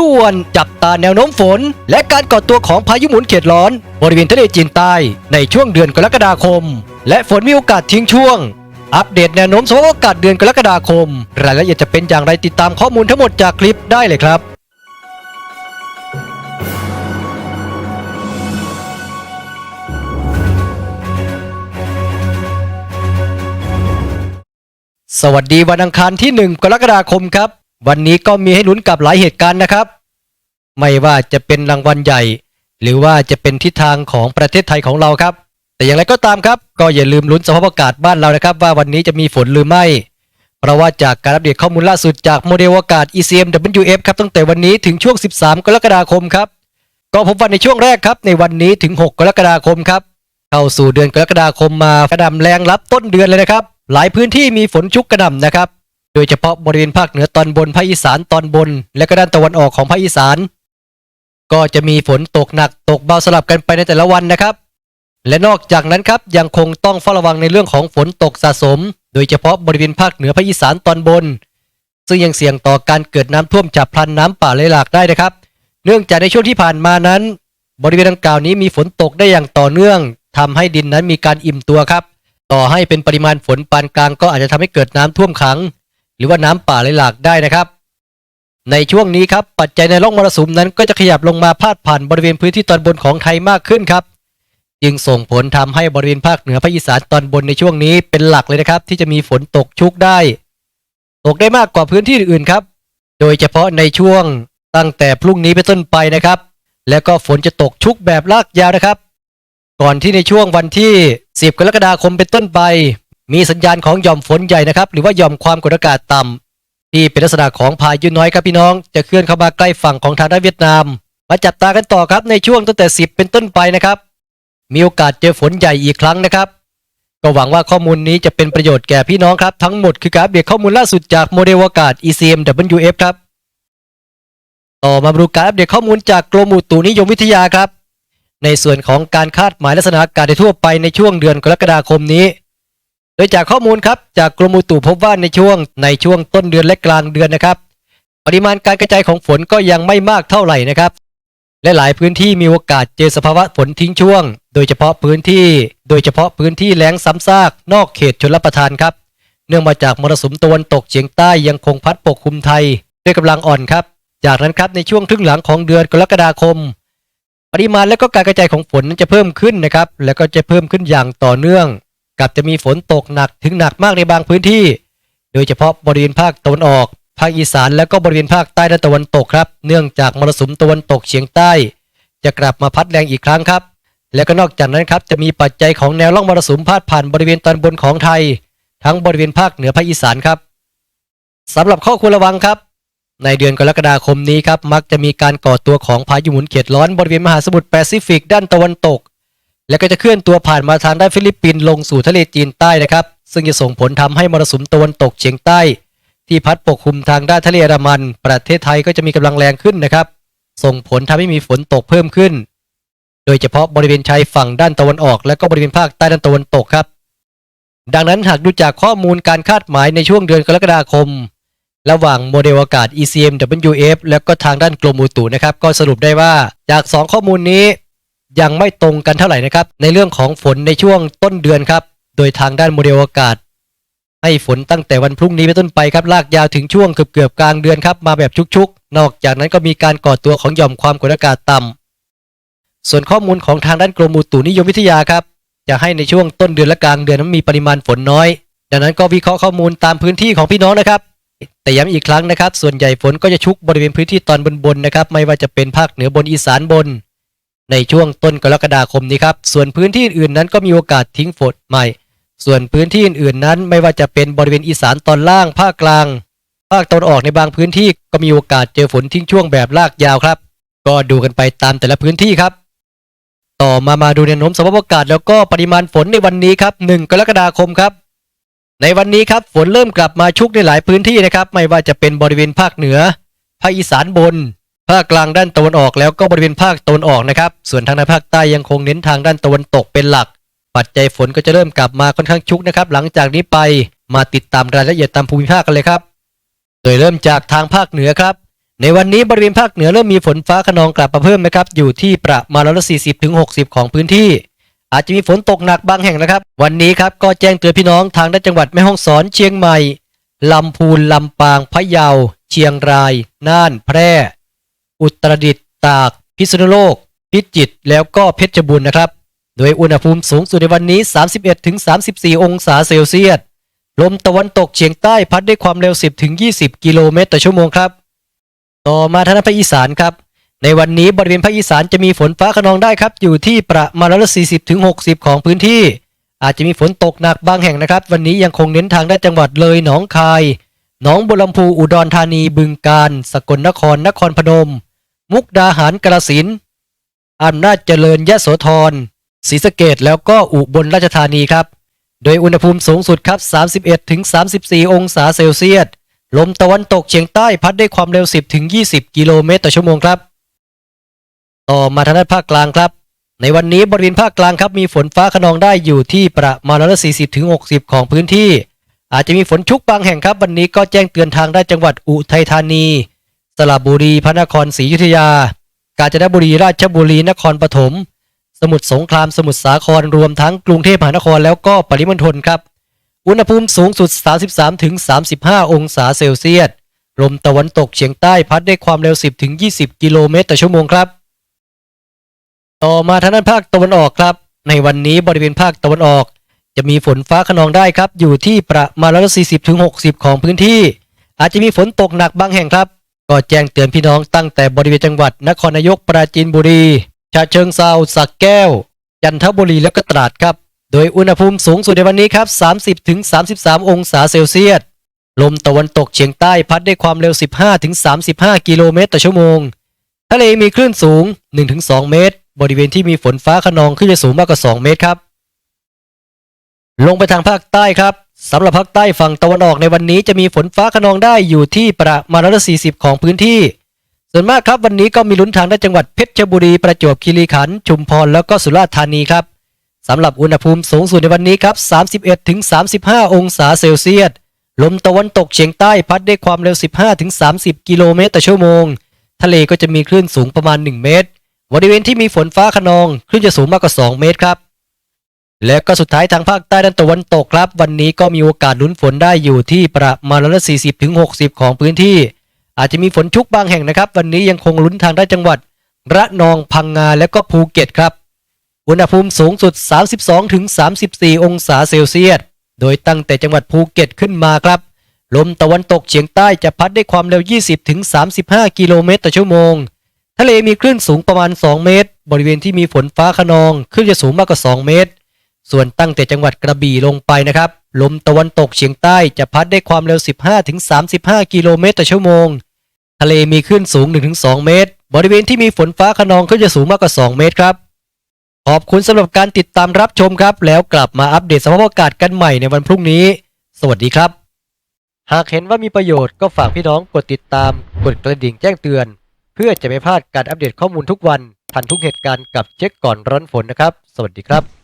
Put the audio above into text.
ด่วน จับตาแนวโน้มฝน และการก่อตัวของพายุหมุนเขตร้อน บริเวณทะเลจีนใต้ในช่วงเดือนกรกฎาคม และฝนมีโอกาสทิ้งช่วง อัปเดตแนวโน้มสภาพอากาศเดือนกรกฎาคม รายละเอียดจะเป็นอย่างไรติดตามข้อมูลทั้งหมดจากคลิปได้เลยครับสวัสดีวันอังคารที่ 1 กรกฎาคมครับ วันนี้ก็มีให้ลุ้นกับหลายเหตุการณ์นะครับ ไม่ว่าจะเป็นรางวัลใหญ่ หรือว่าจะเป็นทิศทางของประเทศไทยของเราครับ แต่อย่างไรก็ตามครับ ก็อย่าลืมลุ้นสภาพอากาศบ้านเรานะครับ ว่าวันนี้จะมีฝนหรือไม่ เพราะว่าจากการอัปเดตข้อมูลล่าสุดจากโมเดลอากาศ ECMWF ครับตั้งแต่วันนี้ถึงช่วง 13 กรกฎาคมครับก็พบว่าในช่วงแรกครับในวันนี้ถึง 6 กรกฎาคมครับเข้าสู่เดือนกรกฎาคมมากระหน่ำแรงรับต้นเดือนเลยนะครับ หลายพื้นที่มีฝนชุกกระหน่ำนะครับ โดยเฉพาะบริเวณภาคเหนือตอนบนภาคอีสานตอนบน และก็ด้านตะวันออกของภาคอีสาน ก็จะมีฝนตกหนักตกเบาสลับกันไปในแต่ละวันนะครับ และนอกจากนั้นครับยังคงต้องเฝ้าระวังในเรื่องของฝนตกสะสม โดยเฉพาะบริเวณภาคเหนือภาคอีสานตอนบน ซึ่งยังเสี่ยงต่อการเกิดน้ำท่วมฉับพลันน้ำป่าไหลหลากได้นะครับ เนื่องจากในช่วงที่ผ่านมานั้น บริเวณดังกล่าวนี้มีฝนตกได้อย่างต่อเนื่องทำให้ดินนั้นมีการอิ่มตัวครับ ต่อให้เป็นปริมาณฝนปานกลางก็อาจจะทำให้เกิดน้ำท่วมขัง หรือว่าน้ำป่าไหลหลากได้นะครับ ในช่วงนี้ครับปัจจัยในร่องมรสุมนั้นก็จะขยับลงมาพาดผ่านบริเวณพื้นที่ตอนบนของไทยมากขึ้นครับจึงส่งผลทำให้บริเวณภาคเหนือภาคอีสานตอนบนในช่วงนี้เป็นหลักเลยนะครับ ที่จะมีฝนตกชุกได้ ตกได้มากกว่าพื้นที่อื่นครับ โดยเฉพาะในช่วงตั้งแต่พรุ่งนี้เป็นต้นไปนะครับ แล้วก็ฝนจะตกชุกแบบลากยาวนะครับ ก่อนที่ในช่วงวันที่ 10 กรกฎาคมเป็นต้นไป มีสัญญาณของหย่อมฝนใหญ่นะครับ หรือว่าหย่อมความกดอากาศต่ำที่เป็นลักษณะของพายุน้อยครับพี่น้อง จะเคลื่อนเข้ามาใกล้ฝั่งของทางด้านเวียดนาม มาจับตากันต่อครับในช่วงตั้งแต่ 10 เป็นต้นไปนะครับ มีโอกาสเจอฝนใหญ่อีกครั้งนะครับ ก็หวังว่าข้อมูลนี้จะเป็นประโยชน์แก่พี่น้องครับ ทั้งหมดคือการอัปเดตข้อมูลล่าสุดจากโมเดลอากาศ ECMWF ครับต่อมาดูการอัปเดตข้อมูลจากกรมอุตุนิยมวิทยาครับ ในส่วนของการคาดหมายลักษณะอากาศทั่วไปในช่วงเดือนกรกฎาคมนี้ ดยจากข้อมูลครับจากกรมอุตุพบว่าในช่วงในช่วงต้นเดือนและกลางเดือนนะครับ ปริมาณการกระจายของฝนก็ยังไม่มากเท่าไหร่นะครับ และหลายพื้นที่มีโอกาสเจอสภาวะฝนทิ้งช่วง โดยเฉพาะพื้นที่ โดยเฉพาะพื้นที่แล้งซ้ำซากนอกเขตชนรับประทานครับ เนื่องมาจากมรสุมตะวันตกเฉียงใต้ยังคงพัดปกคลุมไทย ด้วยกำลังอ่อนครับ จากนั้นครับในช่วงครึ่งหลังของเดือนกรกฎาคม ปริมาณและก็การกระจายของฝนนั้นจะเพิ่มขึ้นนะครับ แล้วก็จะเพิ่มขึ้นอย่างต่อเนื่อง กับจะมีฝนตกหนักถึงหนักมากในบางพื้นที่ โดยเฉพาะบริเวณภาคตะวันออก ภาคอีสานและก็บริเวณภาคใต้และตะวันตกครับ เนื่องจากมรสุมตะวันตกเฉียงใต้ จะกลับมาพัดแรงอีกครั้งครับ และก็นอกจากนั้นครับจะมีปัจจัยของแนวร่องมรสุมพาดผ่านบริเวณตอนบนของไทย ทั้งบริเวณภาคเหนือภาคอีสานครับสำหรับข้อควรระวังครับ ในเดือนกรกฎาคมนี้ครับมักจะมีการก่อตัวของพายุหมุนเขตร้อนบริเวณมหาสมุทรแปซิฟิกด้านตะวันตก และก็จะเคลื่อนตัวผ่านมาทางด้านฟิลิปปินส์ลงสู่ทะเลจีนใต้นะครับ ซึ่งจะส่งผลทำให้มรสุมตะวันตกเฉียงใต้ ที่พัดปกคลุมทางด้านทะเลอันดามัน ประเทศไทยก็จะมีกำลังแรงขึ้นนะครับ ส่งผลทำให้มีฝนตกเพิ่มขึ้น โดยเฉพาะบริเวณชายฝั่งด้านตะวันออก และก็บริเวณภาคใต้ด้านตะวันตกครับ ดังนั้นหากดูจากข้อมูลการคาดหมายในช่วงเดือนกรกฎาคม ระหว่างโมเดลอากาศ ECMWF แล้วก็ทางด้านกรมอุตุนะครับ ก็สรุปได้ว่าจาก 2 ข้อมูลนี้ ยังไม่ตรงกันเท่าไหร่นะครับ ในเรื่องของฝนในช่วงต้นเดือนครับ โดยทางด้านโมเดลอากาศ ให้ฝนตั้งแต่วันพรุ่งนี้เป็นต้นไปครับลากยาวถึงช่วงเกือบเกือบกลางเดือนครับมาแบบชุกๆ นอกจากนั้นก็มีการก่อตัวของหย่อมความกดอากาศต่ำส่วนข้อมูลของทางด้านกรมอุตุนิยมวิทยาครับจะให้ในช่วงต้นเดือนและกลางเดือนนั้นมีปริมาณฝนน้อย ดังนั้นก็วิเคราะห์ข้อมูลตามพื้นที่ของพี่น้องนะครับแต่ย้ำอีกครั้งนะครับ ส่วนใหญ่ฝนก็จะชุกบริเวณพื้นที่ตอนบนๆนะครับ ไม่ว่าจะเป็นภาคเหนือบนอีสานบน ในช่วงต้นกรกฎาคมนี้ครับ ส่วนพื้นที่อื่นๆนั้นก็มีโอกาสทิ้งฝนใหม่ ส่วนพื้นที่อื่นๆนั้นไม่ว่าจะเป็นบริเวณอีสานตอนล่างภาคกลาง ภาคตะวันออกในบางพื้นที่ก็มีโอกาสเจอฝนทิ้งช่วงแบบลากยาวครับ ก็ดูกันไปตามแต่ละพื้นที่ครับ ต่อมามาดูแนวโน้มสภาพอากาศแล้วก็ปริมาณฝนในวันนี้ครับ 1 กรกฎาคมครับ ในวันนี้ครับฝนเริ่มกลับมาชุกในหลายพื้นที่นะครับ ไม่ว่าจะเป็นบริเวณภาคเหนือภาคอีสานบน ภาคกลางด้านตะวันออกแล้วก็บริเวณภาคตะวันออกนะครับ ส่วนทางในภาคใต้ยังคงเน้นทางด้านตะวันตกเป็นหลัก ปัจจัยฝนก็จะเริ่มกลับมาค่อนข้างชุกนะครับ หลังจากนี้ไปมาติดตามรายละเอียดตามภูมิภาคกันเลยครับ โดยเริ่มจากทางภาคเหนือครับ ในวันนี้บริเวณภาคเหนือเริ่มมีฝนฟ้าขนองกลับมาเพิ่มนะครับ อยู่ที่ประมาณร้อยละสี่สิบถึงหกสิบของพื้นที่ อาจจะมีฝนตกหนักบางแห่งนะครับ วันนี้ครับก็แจ้งเตือนพี่น้องทางด้านจังหวัดแม่ฮ่องสอนเชียงใหม่ลำพูนลำปางพะเยา เชียงราย น่าน แพร่ อุตรดิตถ์ตาก พิษณุโลก พิจิตรแล้วก็เพชรบูรณ์นะครับ โดยอุณหภูมิสูงสุดในวันนี้ 31-34 องศาเซลเซียสลมตะวันตกเฉียงใต้พัดด้วยความเร็ว 10-20 กิโลเมตรต่อชั่วโมงครับ ต่อมาทางด้านภาคอีสานครับ ในวันนี้บริเวณภาคอีสานจะมีฝนฟ้าขนองได้ครับ อยู่ที่ประมาณร้อยละ40-60 ของพื้นที่ อาจจะมีฝนตกหนักบางแห่งนะครับ วันนี้ยังคงเน้นทางด้านจังหวัดเลยหนองคายหนองบัวลำพูอุดรธานีบึงกาฬสกลนครนครพนม มุกดาหารกระสินอำนาจเจริญยะโสธรศรีสะเกดแล้วก็อุบลราชธานีครับ โดยอุณหภูมิสูงสุดครับ 31ถึง34 องศาเซลเซียส ลมตะวันตกเฉียงใต้พัดด้วยความเร็ว 10ถึง20 กิโลเมตรต่อชั่วโมงครับ ต่อมาทางด้านภาคกลางครับ ในวันนี้บริเวณภาคกลางครับมีฝนฟ้าขนองได้อยู่ที่ประมาณร้อยละ40ถึง60 ของพื้นที่ อาจจะมีฝนชุกบางแห่งครับ วันนี้ก็แจ้งเตือนทางได้จังหวัดอุทัยธานี สระบุรีพระนครศรีอยุธยา กาญจนบุรีราชบุรีนครปฐมสมุทรสงครามสมุทรสาครรวมทั้งกรุงเทพมหานครแล้วก็ปริมณฑลครับ อุณหภูมิสูงสุด 33ถึง35 องศาเซลเซียสลมตะวันตกเฉียงใต้พัดได้ความเร็ว 10ถึง20 กิโลเมตรต่อชั่วโมงครับ ต่อมาทางด้านภาคตะวันออกครับ ในวันนี้บริเวณภาคตะวันออก จะมีฝนฟ้าขนองได้ครับ อยู่ที่ประมาณร้อยละ40ถึง60ของพื้นที่ อาจจะมีฝนตกหนักบางแห่งครับ ก็แจ้งเตือนพี่น้องตั้งแต่บริเวณจังหวัด นครนายกปราจีนบุรีฉะเชิงเซาสักแก้ว จันทบุรีและก็ตราดครับ โดยอุณหภูมิสูงสุดในวันนี้ครับ 30ถึง33 องศาเซลเซียส ลมตะวันตกเฉียงใต้พัดได้ความเร็ว 15ถึง35 กิโลเมตรต่อชั่วโมง ทะเลมีคลื่นสูง 1-2 เมตร บริเวณที่มีฝนฟ้าขนองขึ้นจะสูงมากกว่า 2 เมตรครับ ลงไปทางภาคใต้ครับสำหรับภาคใต้ฝั่งตะวันออกในวันนี้จะมีฝนฟ้าขนองได้อยู่ที่ประมาณร้อยละ40ของพื้นที่ ส่วนมากครับวันนี้ก็มีลุ้นทางด้านจังหวัดเพชรบุรีประจวบคีรีขันธ์ชุมพรแล้วก็สุราษฎร์ธานีครับสำหรับอุณหภูมิสูงสุดในวันนี้ครับ 31ถึง35 องศาเซลเซียส ลมตะวันตกเฉียงใต้พัดด้วยความเร็ว 15ถึง30 กิโลเมตรต่อชั่วโมง ทะเลก็จะมีคลื่นสูงประมาณ 1 เมตร บริเวณที่มีฝนฟ้าขนองคลื่นจะสูงมากกว่า 2 เมตรครับ และก็สุดท้ายทางภาคใต้ด้านตะวันตกครับ วันนี้ก็มีโอกาสลุ้นฝนได้อยู่ที่ประมาณร้อยละ40ถึง60ของพื้นที่ อาจจะมีฝนชุกบางแห่งนะครับ วันนี้ยังคงลุ้นทางด้านจังหวัด ระนองพังงาและก็ภูเก็ตครับ อุณหภูมิสูงสุด 32ถึง34 องศาเซลเซียสโดยตั้งแต่จังหวัดภูเก็ตขึ้นมาครับ ลมตะวันตกเฉียงใต้จะพัดได้ความเร็ว 20ถึง35 กิโลเมตรต่อชั่วโมง ทะเลมีคลื่นสูงประมาณ 2 เมตร บริเวณที่มีฝนฟ้าขนองคลื่นจะสูงมากกว่า 2 เมตร ส่วนตั้งแต่จังหวัดกระบี่ลงไปนะครับ ลมตะวันตกเฉียงใต้จะพัดได้ความเร็ว 15-35 กิโลเมตรต่อชั่วโมง ทะเลมีคลื่นสูง 1-2 เมตร บริเวณที่มีฝนฟ้าขนองก็จะสูงมากกว่า 2 เมตรครับ ขอบคุณสำหรับการติดตามรับชมครับ แล้วกลับมาอัปเดตสภาพอากาศกันใหม่ในวันพรุ่งนี้ สวัสดีครับ หากเห็นว่ามีประโยชน์ก็ฝากพี่น้องกดติดตาม กดกระดิ่งแจ้งเตือน เพื่อจะไม่พลาดการอัปเดตข้อมูลทุกวันทันทุกเหตุการณ์กับเช็คก่อนร้อนฝนนะครับ สวัสดีครับ